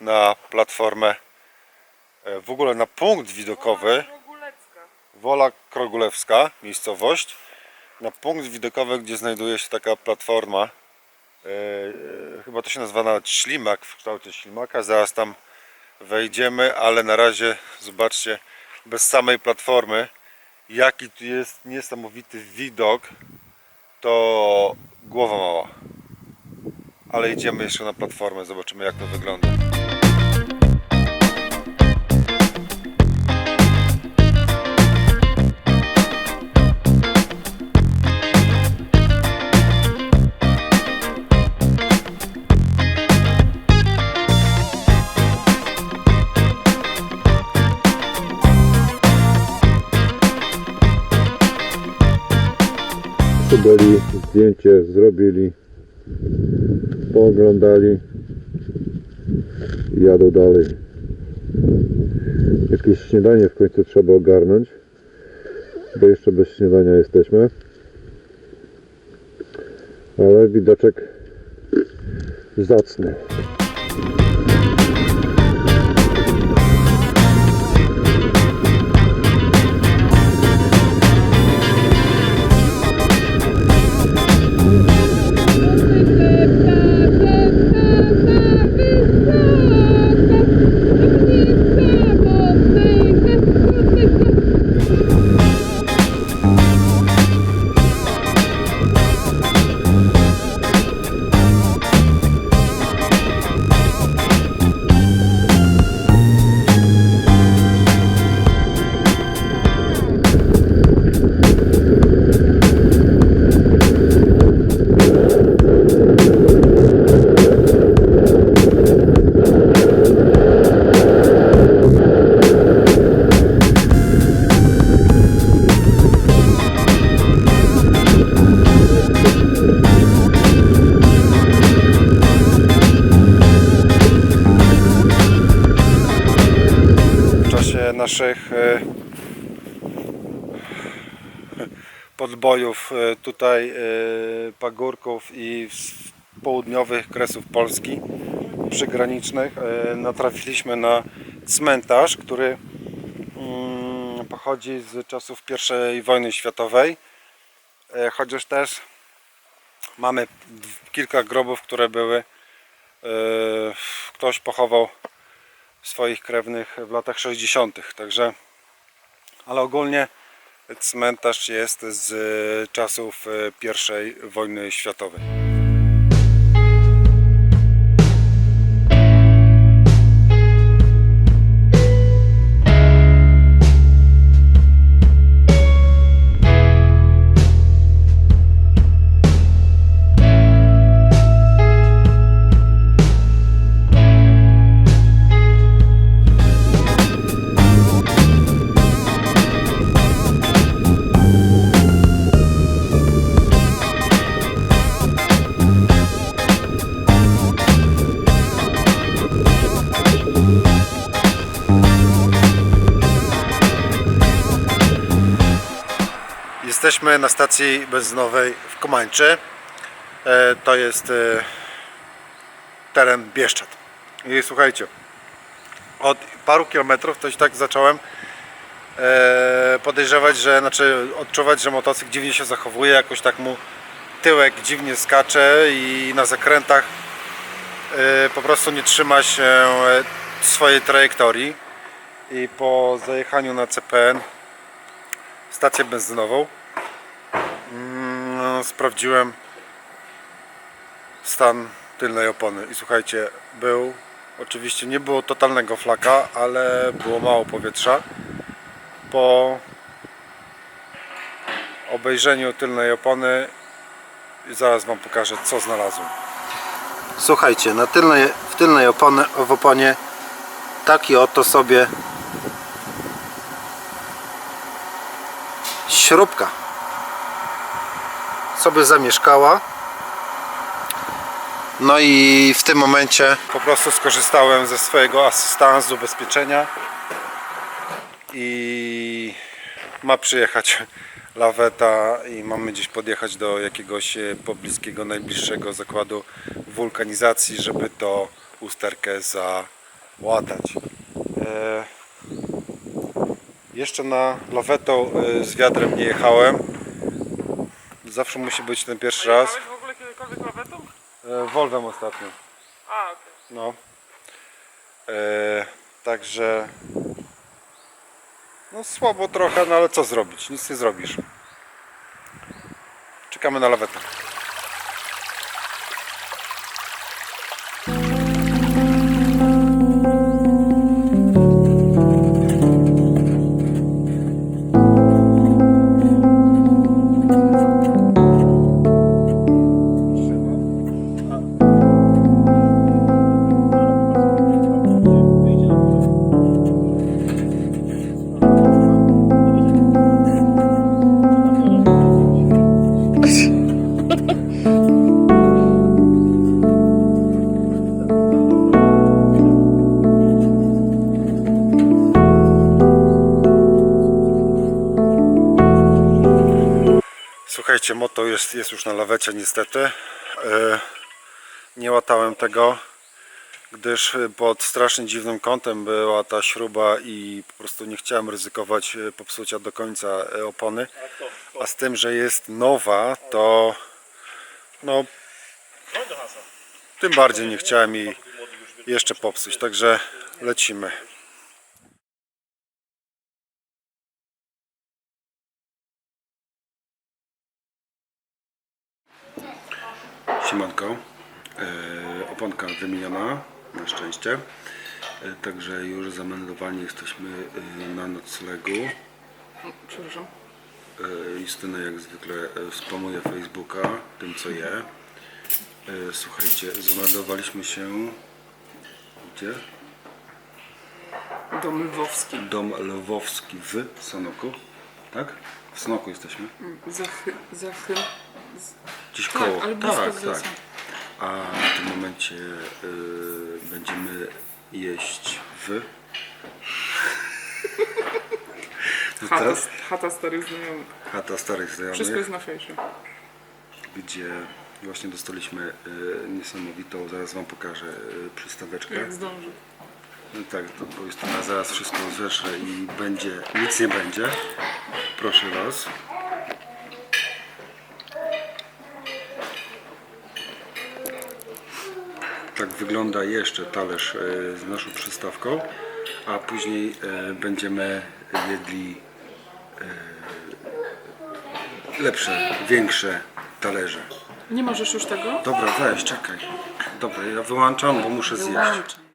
na platformę, e, w ogóle na punkt widokowy. Wola Krogulewska, miejscowość. Na punkt widokowy, gdzie znajduje się taka platforma. E, e, chyba to się nazywa nawet ślimak w kształcie ślimaka. Zaraz tam wejdziemy, ale na razie zobaczcie bez samej platformy, jaki tu jest niesamowity widok. To głowa mała. Ale idziemy jeszcze na platformę, zobaczymy jak to wygląda. Byli, zdjęcie zrobili, pooglądali i jadą dalej. Jakieś śniadanie w końcu trzeba ogarnąć, bo jeszcze bez śniadania jesteśmy. Ale widoczek zacny. Naszych e, podbojów e, tutaj e, pagórków i z południowych kresów Polski przygranicznych natrafiliśmy na cmentarz, który mm, pochodzi z czasów I wojny światowej. Chociaż też mamy kilka grobów, które były ktoś pochował swoich krewnych w latach 60. Także, ale ogólnie cmentarz jest z czasów e, I wojny światowej. Jesteśmy na stacji benzynowej w Komańczy. E, To jest e, teren Bieszczad. I słuchajcie, od paru kilometrów to tak zacząłem e, podejrzewać, że znaczy odczuwać, że motocykl dziwnie się zachowuje, jakoś tak mu tyłek dziwnie skacze i na zakrętach po prostu nie trzyma się swojej trajektorii. I po zajechaniu na CPN stację benzynową sprawdziłem stan tylnej opony. I słuchajcie, był oczywiście nie było totalnego flaka, ale było mało powietrza. Po obejrzeniu tylnej opony zaraz wam pokażę co znalazłem. Słuchajcie, na tylnej, w tylnej opony, w oponie taki oto sobie śrubka sobie zamieszkała. No i w tym momencie po prostu skorzystałem ze swojego asystanta z ubezpieczenia i ma przyjechać laweta i mamy gdzieś podjechać do jakiegoś e, pobliskiego, najbliższego zakładu wulkanizacji, żeby to usterkę załatać. E, jeszcze na lawetą e, z wiadrem nie jechałem. Zawsze musi być ten pierwszy raz. Jechałeś w ogóle kiedykolwiek lawetą? E, Volvem ostatnio. A, okej. No. E, także. No słabo trochę, no ale co zrobić? Nic nie zrobisz. Czekamy na lawetę. Słuchajcie, moto jest, jest już na lawecie niestety. E, nie łatałem tego, gdyż pod strasznie dziwnym kątem była ta śruba i po prostu nie chciałem ryzykować e, popsucia do końca e, opony. A z tym, że jest nowa, to no tym bardziej nie chciałem jej jeszcze popsuć. Także lecimy. Siemanko. E, oponka wymieniona, na szczęście. E, także już zameldowani jesteśmy e, na noclegu. Przepraszam. E, Justyna jak zwykle e, spamuje Facebooka tym co je. Słuchajcie, zameldowaliśmy się gdzie? Dom lwowski. Dom Lwowski w Sanoku. Tak? W Sanoku jesteśmy. Zachy... Zachy... Gdzieś Tak, koło. ale blisko tak, tak. A w tym momencie y, będziemy jeść w. No Chata, teraz chata starych znajomych. chata starych Wszystko znajomych, jest na fejsie. gdzie właśnie dostaliśmy y, niesamowitą, zaraz wam pokażę y, przystaweczkę. Jak zdąży. No tak, to bo Justyna zaraz wszystko zesze i będzie, nic nie będzie. Proszę was. Tak wygląda jeszcze talerz e, z naszą przystawką, a później e, będziemy jedli e, lepsze, większe talerze. Nie możesz już tego? Dobra, weź, czekaj. Dobra, ja wyłączam, bo muszę zjeść. Wyłączam.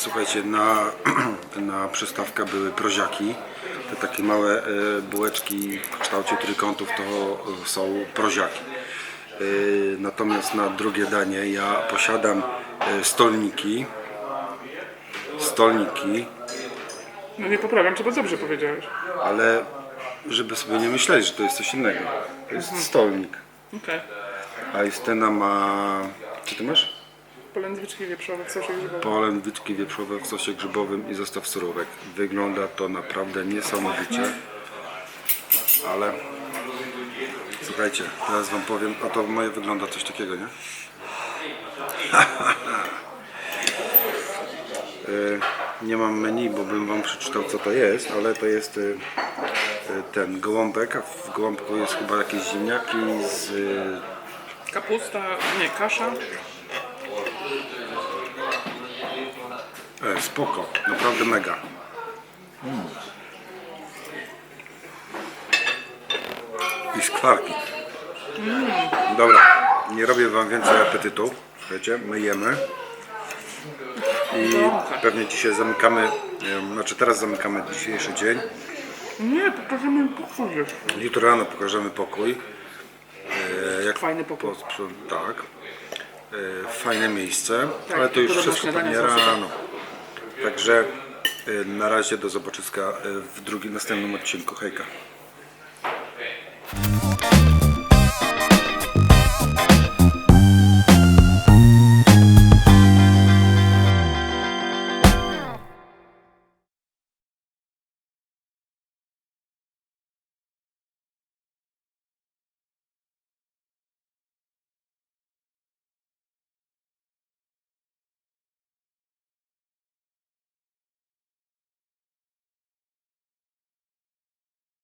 Słuchajcie, na, na przystawkę były proziaki. Te takie małe e, bułeczki w kształcie trójkątów to e, są proziaki. E, Natomiast na drugie danie ja posiadam stolniki. Stolniki, No nie poprawiam, czy to dobrze powiedziałeś. ale żeby sobie nie myśleć, że to jest coś innego. To jest stolnik. Okej. A Justyna ma... Co ty masz? Polędwiczki wieprzowe w sosie grzybowym. polędwiczki wieprzowe w sosie grzybowym i zestaw surówek. Wygląda to naprawdę niesamowicie. Ale słuchajcie, teraz wam powiem, a to moje wygląda coś takiego, nie? Y, nie mam menu, bo bym wam przeczytał co to jest, ale to jest y, y, ten gołąbek, a w gołąbku jest chyba jakieś ziemniaki z Kapusta, nie, kasza. E, spoko, naprawdę mega. I skwarki. Dobra, nie robię wam więcej apetytu. Słuchajcie, my jemy. I pewnie dzisiaj zamykamy, znaczy teraz zamykamy dzisiejszy dzień. Nie, pokażemy pokój jeszcze. Jutro rano pokażemy pokój. E, jak Fajny pokój. posprząt- tak. E, fajne miejsce, Tak, ale to już wszystko śniadania pewnie są super. rano. Także e, na razie do zobaczyska e, w drugim, następnym odcinku. Hejka.